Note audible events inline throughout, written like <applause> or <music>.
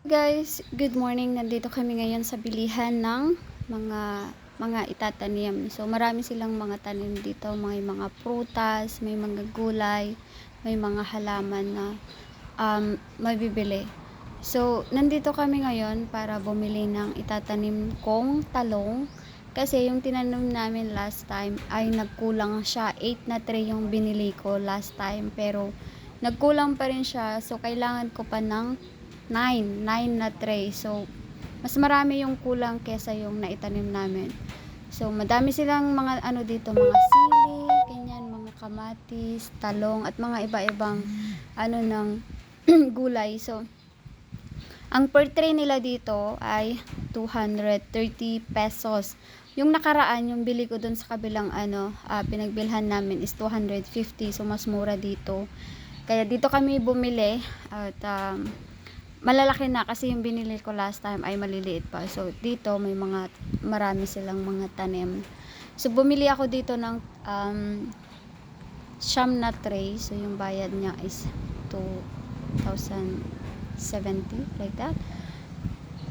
Guys, good morning. Nandito kami ngayon sa bilihan ng mga mga itatanim. So marami silang mga tanim dito, may mga prutas, may mga gulay, may mga halaman na um, mabibili. So nandito kami ngayon para bumili ng itatanim kong talong kasi yung tinanim namin last time ay nagkulang siya. 8 na tray yung binili ko last time pero nagkulang pa rin siya. So kailangan ko pa ng 9, 9 na tray. So, mas marami yung kulang kesa yung naitanim namin. So, madami silang mga ano dito, mga sili, ganyan, mga kamatis, talong, at mga iba-ibang ano ng <clears throat> gulay. So, ang per tray nila dito ay 230 pesos. Yung nakaraan, yung bili ko dun sa kabilang ano, ah, pinagbilhan namin is 250. So, mas mura dito. Kaya dito kami bumili at um, malalaki na kasi yung binili ko last time ay maliliit pa. So dito may mga marami silang mga tanim. So bumili ako dito ng um, siyam na tray. So yung bayad niya is 2,070 like that.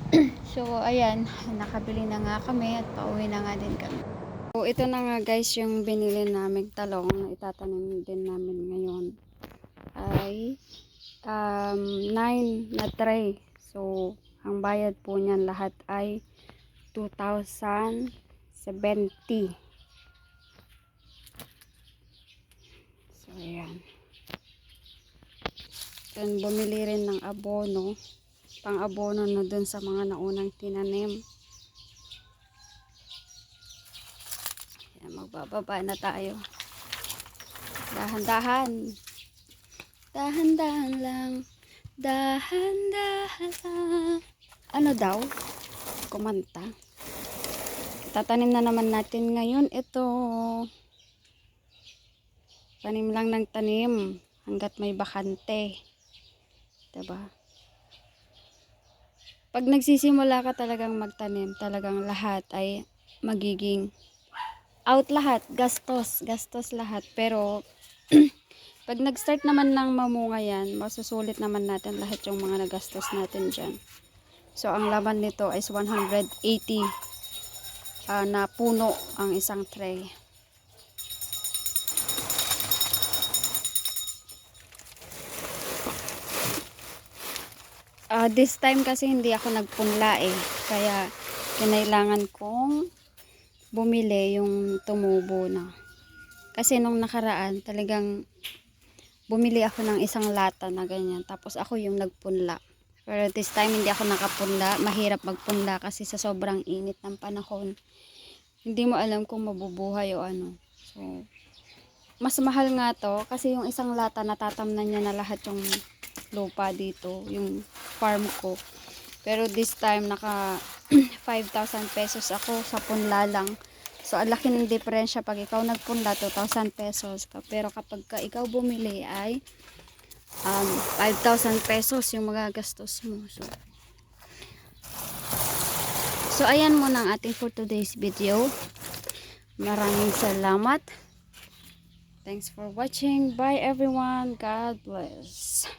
<clears throat> so ayan, nakabili na nga kami at pauwi na nga din kami. So ito na nga guys yung binili namin talong na itatanim din namin ngayon ay um, 9 na tray. So, ang bayad po niyan lahat ay 2,070. So, ayan. Then, bumili rin ng abono. Pang abono na dun sa mga naunang tinanim. Ayan, magbababa na tayo. Dahan-dahan. Dahan-dahan lang. Dahan-dahan lang. Ano daw? Kumanta. Tatanim na naman natin ngayon ito. Tanim lang ng tanim hanggat may bakante. 'Di ba? Pag nagsisimula ka talagang magtanim, talagang lahat ay magiging out lahat, gastos, gastos lahat. Pero <clears throat> Pag nag-start naman ng mamunga yan, masusulit naman natin lahat yung mga nagastos natin dyan. So, ang laman nito is 180 uh, na puno ang isang tray. Uh, this time kasi hindi ako nagpunla eh. Kaya, kinailangan kong bumili yung tumubo na. Kasi nung nakaraan, talagang bumili ako ng isang lata na ganyan. Tapos ako yung nagpunla. Pero this time hindi ako nakapunla. Mahirap magpunla kasi sa sobrang init ng panahon. Hindi mo alam kung mabubuhay o ano. So, mas mahal nga to kasi yung isang lata natatamnan niya na lahat yung lupa dito, yung farm ko. Pero this time naka <clears throat> 5,000 pesos ako sa punla lang. So, ang laki ng diferensya pag ikaw nagpunla, 2,000 pesos. Pero kapag ka ikaw bumili ay um, 5,000 pesos yung magagastos mo. So, so ayan muna ang ating for today's video. Maraming salamat. Thanks for watching. Bye everyone. God bless.